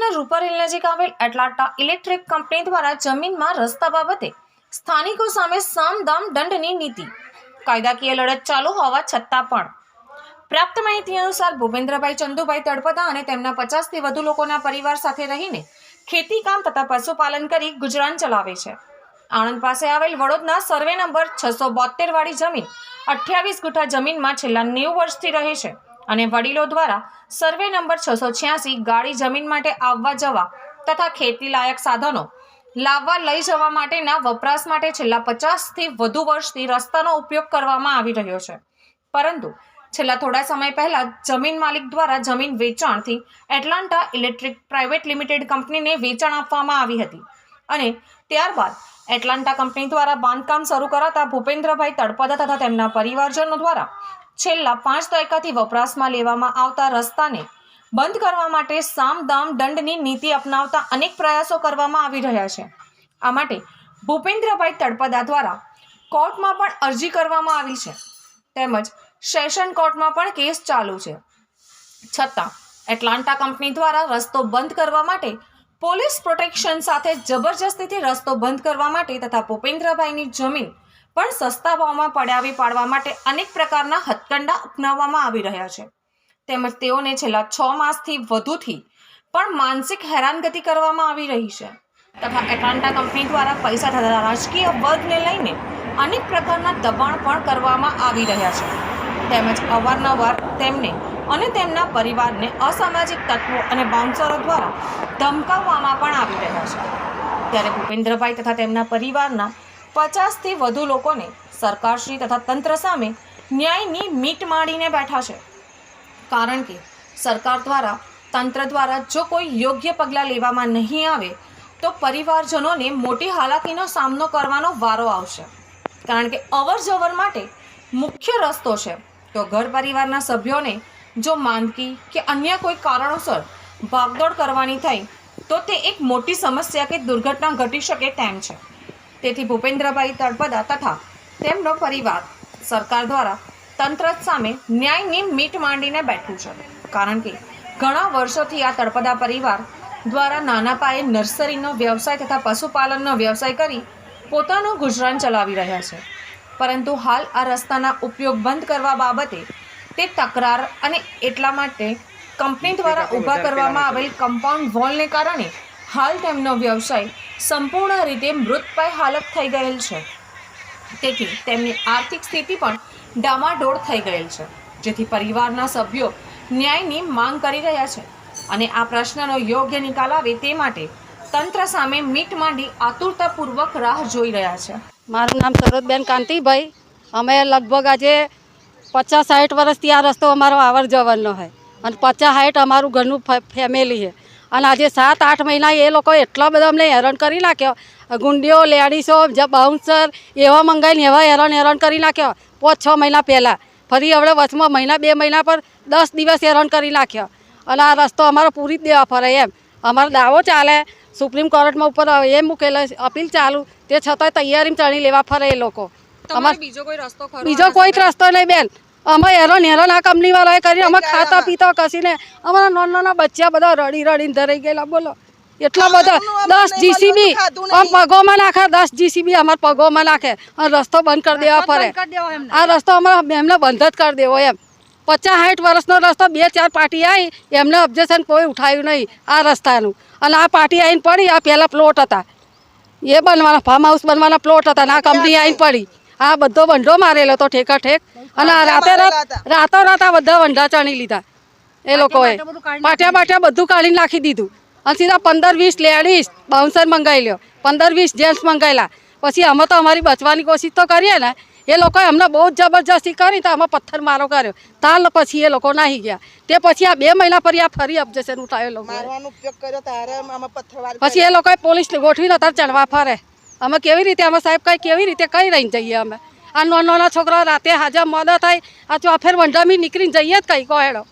નજીક આવેલ એટલાટા electric company દ્વારા જમીનમાં રસ્તા બાબતે સ્થાનિકો સામે સામદામ દંડની નીતિ. કાયદાકીય લડત ચાલુ હોવા છતાં પણ. પ્રાપ્ત માહિતી અનુસાર ભૂપેન્દ્રભાઈ ચંદુભાઈ તળપદા અને તેમના પચાસથી વધુ લોકોના પરિવાર સાથે રહીને ખેતી કામ તથા પશુપાલન કરી ગુજરાન ચલાવે છે. આણંદ પાસે આવેલ વડોદના સર્વે નંબર છસો બોતેર વાળી જમીન અઠ્યાવીસ ગુઠા જમીનમાં છેલ્લા નેવું વર્ષથી રહે છે. અને વડીલો દ્વારા સર્વે નંબર છસો છ્યાસી ગાડી જમીન માટે આવવા જવા તથા ખેતી લાયક સાધનો લાવવા લઈ જવા માટેના વપરાશ માટે છેલ્લા પચાસથી વધુ વર્ષથી રસ્તાનો ઉપયોગ કરવામાં આવી રહ્યો છે. પરંતુ છેલ્લા થોડા સમય પહેલા જમીન માલિક દ્વારા જમીન વેચાણથી એટલાન્ટા ઇલેક્ટ્રિક પ્રાઇવેટ લિમિટેડ કંપનીને વેચાણ આપવામાં આવી હતી અને ત્યારબાદ એટલાન્ટા કંપની દ્વારા બાંધકામ શરૂ કરાતા ભૂપેન્દ્રભાઈ તળપદા તથા તેમના પરિવારજનો દ્વારા છેલ્લા પાંચ દાયકાથી વપરાશમાં લેવામાં આવતા રસ્તાને બંધ કરવા માટે સામ દામ દંડની નીતિ અપનાવતા અનેક પ્રયાસો કરવામાં આવી રહ્યા છે. આ માટે ભૂપેન્દ્રભાઈ તળપદા દ્વારા કોર્ટમાં પણ અરજી કરવામાં આવી છે. તેમજ સેશન કોર્ટમાં પણ કેસ ચાલુ છે. છતાં એટલાન્ટા કંપની દ્વારા રસ્તો બંધ કરવા માટે પોલીસ પ્રોટેક્શન સાથે જબરજસ્તીથી રસ્તો બંધ કરવા માટે તથા ભૂપેન્દ્રભાઈની જમીન પણ સસ્તા ભાવમાં પડાવી પાડવા માટે અનેક પ્રકારના હથકંડા અપનાવવામાં આવી રહ્યા છે. તેમજ તેઓને છેલ્લા છ માસથી વધુથી પણ માનસિક હેરાનગતિ કરવામાં આવી રહી છે. તથા એટલાન્ટા કંપની દ્વારા પૈસા થતા રાજકીય વર્ગને લઈને અનેક પ્રકારના દબાણ પણ કરવામાં આવી રહ્યા છે. તેમજ અવારનવાર તેમને અને તેમના પરિવારને અસામાજિક તત્વો અને બાઉન્સરો દ્વારા ધમકાવવામાં પણ આવી રહ્યા છે. ત્યારે ભૂપેન્દ્રભાઈ તથા તેમના પરિવારના પચાસથી વધુ લોકોને સરકારશ્રી તથા તંત્ર સામે ન્યાયની મીટ માંડીને બેઠા છે. કારણ કે સરકાર દ્વારા, તંત્ર દ્વારા જો કોઈ યોગ્ય પગલાં લેવામાં નહીં આવે, તો પરિવારજનોને મોટી હાલાકીનો સામનો કરવાનો વારો આવશે. કારણ કે અવર જવર માટે મુખ્ય રસ્તો છે તો ઘર પરિવારના સભ્યોને જો માંદગી કે અન્ય કોઈ કારણોસર ભાગદોડ કરવાની થઈ, તો તે એક મોટી સમસ્યા કે દુર્ઘટના ઘટી શકે તેમ છે. તેથી ભૂપેન્દ્રભાઈ તળપદા તથા તેમનો પરિવાર સરકાર દ્વારા તંત્ર સામે ન્યાયની મીટ માંડીને બેઠું છે. કારણ કે ઘણા વર્ષોથી આ તળપદા પરિવાર દ્વારા નાના પાયે નર્સરીનો વ્યવસાય તથા પશુપાલનનો વ્યવસાય કરી પોતાનું ગુજરાન ચલાવી રહ્યા છે. પરંતુ હાલ આ રસ્તાના ઉપયોગ બંધ કરવા બાબતે તે તકરાર અને એટલા માટે કંપની દ્વારા ઊભા કરવામાં આવેલ કમ્પાઉન્ડ વોલને કારણે હાલ તેમનો વ્યવસાય સંપૂર્ણ રીતે મૃતપાય હાલત થઈ ગયેલ છે. તેથી તેમની આર્થિક સ્થિતિ પણ ડામાડોળ થઈ ગયેલ છે. જેથી પરિવારના સભ્યો ન્યાયની માંગ કરી રહ્યા છે અને આ પ્રશ્નનો યોગ્ય નિકાલ આવે તે માટે તંત્ર સામે મીટ માંડી આતુરતાપૂર્વક રાહ જોઈ રહ્યા છે. મારું નામ સરોજબેન કાંતિભાઈ. અમે લગભગ આજે પચાસ સાઠ વર્ષથી આ રસ્તો અમારો આવર જવરનો હોય અને પચાસ સાઠ અમારું ઘરનું ફેમિલી છે. અને આજે સાત આઠ મહિના એ લોકો એટલા બધા અમને હેરાન કરી નાખ્યો. ગુંડીઓ લેડીસો બાઉન્સર એવા મંગાવીને એવા હેરાન હેરાન કરી નાખ્યો. પાંચ છ મહિના પહેલાં. ફરી હવે વચમાં મહિના બે મહિના પર દસ દિવસ હેરાન કરી નાખ્યો. અને આ રસ્તો અમારો પૂરી જ દેવા ફરે એમ. અમારો દાવો ચાલે. સુપ્રીમ કોર્ટમાં ઉપર એ મૂકેલો અપીલ ચાલુ. તે છતાંય તૈયારીમાં ચણી લેવા ફરે એ લોકો. અમારે બીજો કોઈ રસ્તો બીજો કોઈ જ રસ્તો નહીં બેન. અમે હેરાન હેરાન આ કંપની વાળાએ કરી અમે ખાતા પીતા કસીને અમારા નાના નાના બચ્ચા બધા રડી રડીને ધરાઈ ગયેલા બોલો. એટલા બધા દસ જીસીબી પગોમાં નાખે દસ જીસીબી અમારા પગોમાં નાખે. રસ્તો બંધ કરી દેવા ફરે આ રસ્તો અમારા એમને બંધ જ કરી દેવો એમ. પચાસ સાઠ વર્ષનો રસ્તો બે ચાર પાર્ટી આવી એમને ઓબ્જેક્શન કોઈ ઉઠાવ્યું નહીં આ રસ્તાનું. અને આ પાર્ટી આવીને પડી આ પહેલાં પ્લોટ હતા. એ બનવાના ફાર્મ હાઉસ બનવાના પ્લોટ હતા ને આ કંપની આવીને પડી. આ બધો બંધો મારેલો હતો ઠેકા ઠેક અને રાતે રાત રાતો રાત આ બધા વંઢા ચણી લીધા. એ લોકોએ. પાટિયા પાટિયા બધું કાઢીને નાખી દીધું. અને સીધા પંદર વીસ લેડીઝ બાઉન્સર મંગાવી લ્યો. પંદર વીસ જેન્ટ્સ મંગાવેલા પછી અમે તો અમારી બચવાની કોશિશ તો કરીએ ને એ લોકોએ અમને બહુ જ જબરજસ્તી કરી તો અમે પથ્થર મારો કર્યો. તાલ પછી એ લોકો નાહી ગયા. તે પછી આ બે મહિના પર આ ફરી ઓબ્જેક્શન ઉઠાવ્યો લોકો. પછી એ લોકોએ પોલીસ ગોઠવીને અત્યારે ચણવા ફરે. અમે કેવી રીતે અમે સાહેબ કઈ કેવી રીતે કઈ રહીને જઈએ અમે? આ નાના છોકરા રાતે હાજર મોડા થાય આ ચોફેર વંઢામી નીકળીને જઈએ જ કઈ કોહેડો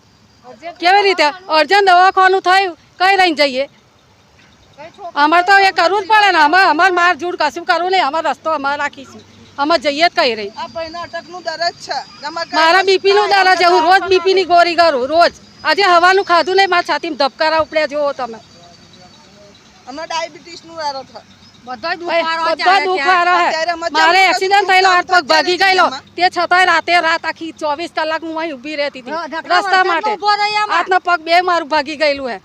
કેવી રીતે? અર્જન્ટ દવાખાનું થયું કઈ રહીને જઈએ? અમારે તો એ કરવું જ પડે ને અમારે અમારે માર જૂડ કશું કરવું નહીં અમારો રસ્તો અમારે રાખીશું. અમે જઈએ જ કઈ રહી. મારા બીપી નું છે હું રોજ બીપી ની ગોળી કરું રોજ. આજે હવાનું ખાધું નહીં મારા છાતીમાં ધબકારા ઉપડ્યા જુઓ તમે. અમે ડાયાબિટીસનું વારો થાય. મારે એક્સિડન્ટ થયેલો હાથ પગ ભાગી ગયેલો. તે છતાંય રાતે રાત આખી ચોવીસ કલાક હું અહીં ઊભી રહેતી હતી. રસ્તા માટે. હાથના પગ બે મારું ભાગી ગયેલું હે.